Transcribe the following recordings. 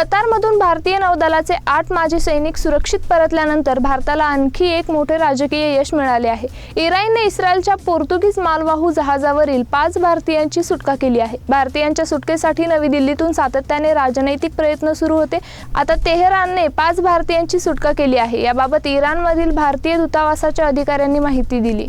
कतारमधून भारतीय नौदलाचे आठ माजी सैनिक सुरक्षित परतल्यानंतर भारताला आणखी एक मोठे राजकीय यश मिळाले आहे. इराणने इस्रायलच्या पोर्तुगीज मालवाहू जहाजावरील पाच भारतीयांची सुटका केली आहे. भारतीयांच्या सुटकेसाठी नवी दिल्लीतून सातत्याने राजनैतिक प्रयत्न सुरू होते. आता तेहरानने पाच भारतीयांची सुटका केली आहे. याबाबत इराणमधील भारतीय दूतावासाच्या अधिकाऱ्यांनी माहिती दिली.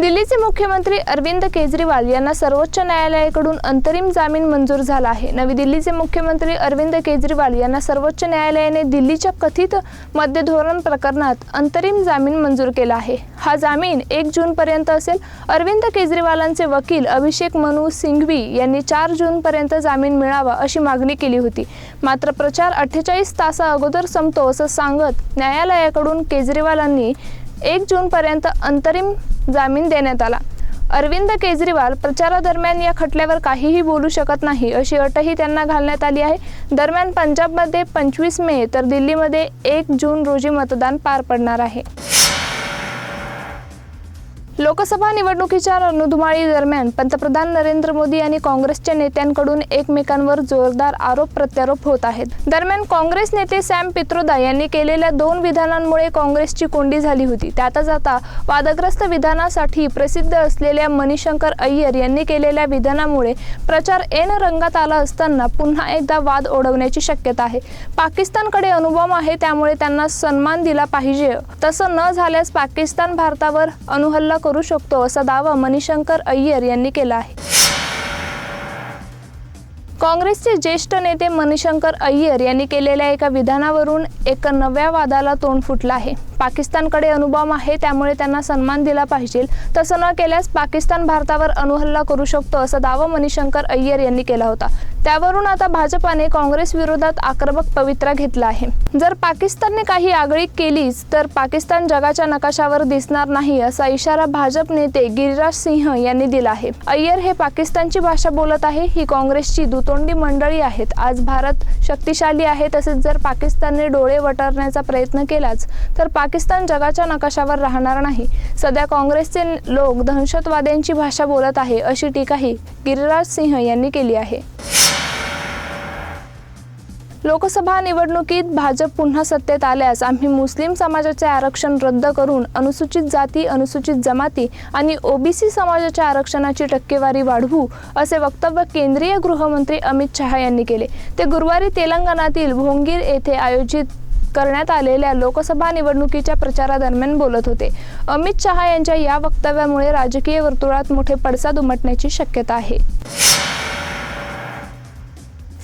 दिल्लीचे मुख्यमंत्री अरविंद केजरीवाल यांना सर्वोच्च न्यायालयाकडून अंतरिम जामीन मंजूर झाला आहे. नवी दिल्लीचे मुख्यमंत्री अरविंद केजरीवाल यांना सर्वोच्च न्यायालयाने दिल्लीच्या कथित मद्य धोरण प्रकरणात अंतरिम जामीन मंजूर केला आहे. हा जामीन एक जूनपर्यंत असेल. अरविंद केजरीवालांचे वकील अभिषेक मनु सिंघवी यांनी चार जूनपर्यंत जामीन मिळावा अशी मागणी केली होती. मात्र प्रचार अठ्ठेचाळीस तासा अगोदर संपतो असं सांगत न्यायालयाकडून केजरीवालांनी एक जूनपर्यंत अंतरिम जामीन देण्यात आला. अरविंद केजरीवाल प्रचारादरम्यान या खटल्यावर काहीही बोलू शकत नाही अशी अटही त्यांना घालण्यात आली आहे. दरम्यान पंजाबमध्ये पंचवीस मे तर दिल्लीमध्ये एक जून रोजी मतदान पार पडणार आहे. लोकसभा निवडणुकीच्या रणधुमाळी दरम्यान पंतप्रधान नरेंद्र मोदी आणि काँग्रेसच्या नेत्यांकडून एकमेकांवर जोरदार आरोप प्रत्यारोप होत आहेत. दरम्यान काँग्रेस नेते सॅम पित्रोदा यांनी केलेल्या दोन विधानांमुळे काँग्रेसची कोंडी झाली होती. त्यातच आता वादग्रस्त विधानासाठी प्रसिद्ध असलेल्या मणिशंकर अय्यर यांनी केलेल्या विधानामुळे प्रचार एन रंगात आला असताना पुन्हा एकदा वाद ओढवण्याची शक्यता आहे. पाकिस्तानकडे अनुभव आहे त्यामुळे त्यांना सन्मान दिला पाहिजे. तसं न झाल्यास पाकिस्तान भारतावर अनुहल्ला करू शकतो असा दावा मणिशंकर अय्यर यांनी केला आहे. काँग्रेसचे ज्येष्ठ नेते मणिशंकर अय्यर यांनी केलेल्या एका विधानावरून एका नव्या वादाला तोंड फुटलं आहे. पाकिस्तानकडे अनुभव आहे त्यामुळे त्यांना सन्मान दिला पाहिजे. तसं न केल्यास पाकिस्तान भारतावर अणुहल्ला करू शकतो असा दावा मणिशंकर अय्यर यांनी केला होता. त्यावरून आता भाजपाने काँग्रेस विरोधात आक्रमक पवित्रा घेतला आहे. जर पाकिस्तानने काही आगळीक केलीच तर पाकिस्तान जगाच्या नकाशावर दिसणार नाही असा इशारा भाजप नेते गिरिराज सिंह यांनी दिला आहे. अय्यर हे पाकिस्तानची भाषा बोलत आहे ही काँग्रेसची दुतोंडी मंडळी आहेत. आज भारत शक्तिशाली आहे तसेच जर पाकिस्तानने डोळे वटारण्याचा प्रयत्न केलाच तर पाकिस्तान जगाच्या नकाशावर राहणार नाही. सध्या काँग्रेसचे लोक दहशतवाद्यांची भाषा बोलत आहे अशी टीकाही गिरिराज सिंह यांनी केली आहे. लोकसभा निवडणुकीत भाजप पुन्हा सत्तेत आल्यास आम्ही मुस्लिम समाजाचे आरक्षण रद्द करून अनुसूचित जाती अनुसूचित जमाती आणि ओबीसी समाजाच्या आरक्षणाची टक्केवारी वाढवू असे वक्तव्य केंद्रीय गृहमंत्री अमित शहा यांनी केले. ते गुरुवारी तेलंगणातील भोंगीर येथे आयोजित करण्यात आलेल्या लोकसभा निवडणुकीच्या प्रचारादरम्यान बोलत होते. अमित शहा यांच्या या वक्तव्यामुळे राजकीय वर्तुळात मोठे पडसाद उमटण्याची शक्यता आहे.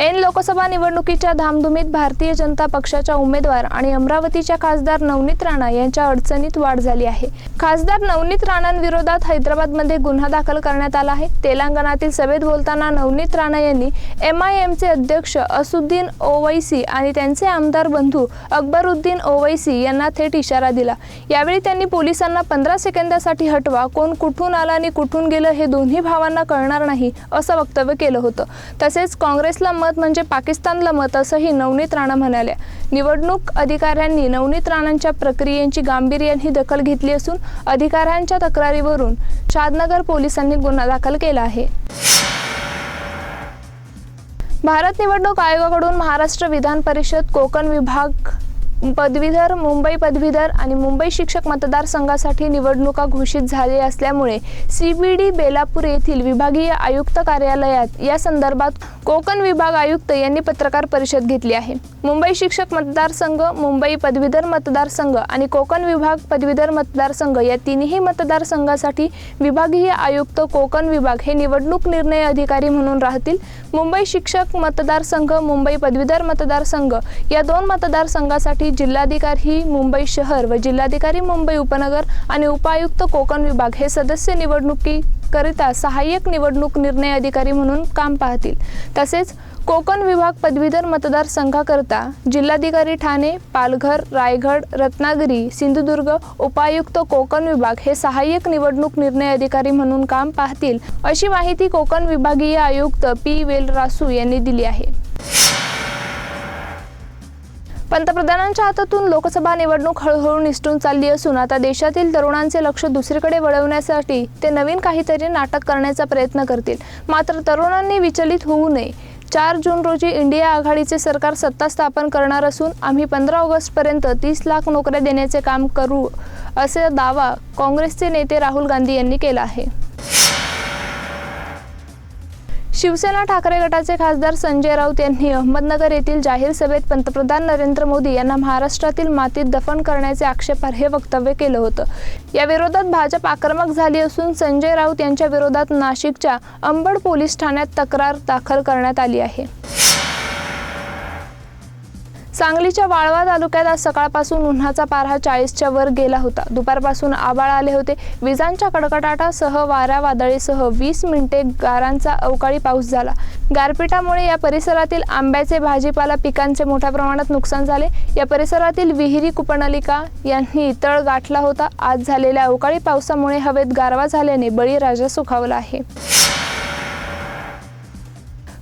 ऐन लोकसभा निवडणुकीच्या धामधुमीत भारतीय जनता पक्षाच्या उमेदवार आणि अमरावतीच्या खासदार नवनीत राणा यांच्या अडचणीत वाढ झाली आहे. खासदार नवनीत राणांविरोधात हैदराबादमध्ये गुन्हा दाखल करण्यात आला आहे. तेलंगणातील सभेत बोलताना नवनीत राणा यांनी एम आय एमचे अध्यक्ष असुद्दीन ओवैसी आणि त्यांचे आमदार बंधू अकबरुद्दीन ओवैसी यांना थेट इशारा दिला. यावेळी त्यांनी पोलिसांना पंधरा सेकंदासाठी हटवा कोण कुठून आला आणि कुठून गेलं हे दोन्ही भावांना कळणार नाही असं वक्तव्य केलं होतं. तसेच काँग्रेसला मत म्हणजे पाकिस्तानला मत असंही नवनीत राणा म्हणाल्या. निवडणूक अधिकाऱ्यांनी नवनीत राणांच्या प्रक्रियेची गांभीर्याने दखल घेतली असून अधिकाऱ्यांच्या तक्रारीवरून शादनगर पोलिसांनी गुन्हा दाखल केला आहे. भारत निवडणूक आयोगाकडून महाराष्ट्र विधान परिषद कोकण विभाग पदवीधर मुंबई पदवीधर आणि मुंबई शिक्षक मतदारसंघासाठी निवडणुका घोषित झाले असल्यामुळे सी बी डी बेलापूर येथील विभागीय आयुक्त कार्यालयात या संदर्भात कोकण विभाग आयुक्त यांनी पत्रकार परिषद घेतली आहे. मुंबई शिक्षक मतदारसंघ मुंबई पदवीधर मतदारसंघ आणि कोकण विभाग पदवीधर मतदारसंघ या तिन्ही मतदारसंघासाठी विभागीय आयुक्त कोकण विभाग हे निवडणूक निर्णय अधिकारी म्हणून राहतील. मुंबई शिक्षक मतदारसंघ मुंबई पदवीधर मतदारसंघ या दोन मतदारसंघासाठी जिल्हाधिकारी मुंबई शहर व जिल्हाधिकारी मुंबई उपनगर आणि उपायुक्त कोकण विभाग हे सदस्य निवडणुकीकरिता सहाय्यक निवडणूक निर्णय अधिकारी म्हणून काम पाहतील. तसेच कोकण विभाग पदवीधर मतदारसंघाकरता जिल्हाधिकारी ठाणे पालघर रायगड रत्नागिरी सिंधुदुर्ग उपायुक्त कोकण विभाग हे सहाय्यक निवडणूक निर्णय अधिकारी म्हणून काम पाहतील अशी माहिती कोकण विभागीय आयुक्त पी वेलरासू यांनी दिली आहे. पंतप्रधानांच्या हातातून लोकसभा निवडणूक हळूहळू निसटून चालली असून आता देशातील तरुणांचे लक्ष दुसरीकडे वळवण्यासाठी ते नवीन काहीतरी नाटक करण्याचा प्रयत्न करतील. मात्र तरुणांनी विचलित होऊ नये. चार जून रोजी इंडिया आघाडीचे सरकार सत्ता स्थापन करणार असून आम्ही पंधरा ऑगस्टपर्यंत तीस लाख नोकऱ्या देण्याचे काम करू असा दावा काँग्रेसचे नेते राहुल गांधी यांनी केला आहे. शिवसेना ठाकरे गटाचे खासदार संजय राऊत यांनी अहमदनगर येथील जाहीर सभेत पंतप्रधान नरेंद्र मोदी यांना महाराष्ट्रातील मातीत दफन करण्याचे आक्षेपार्ह वक्तव्य केलं होतं. या विरोधात भाजप आक्रमक झाली असून संजय राऊत यांच्या विरोधात नाशिकच्या अंबड पोलीस ठाण्यात तक्रार दाखल करण्यात आली आहे. सांगलीच्या वाळवा तालुक्यात आज सकाळपासून उन्हाचा पारा चाळीसच्या वर गेला होता. दुपारपासून आबाळ आले होते. विजांच्या कडकडाटासह वाऱ्या वादळीसह वीस मिनिटे गारांचा अवकाळी पाऊस झाला. गारपिटामुळे या परिसरातील आंब्याचे भाजीपाला पिकांचे मोठ्या प्रमाणात नुकसान झाले. या परिसरातील विहिरी कुपनलिका यांनी तळ गाठला होता. आज झालेल्या अवकाळी पावसामुळे हवेत गारवा झाल्याने बळीराजा सुखावला आहे.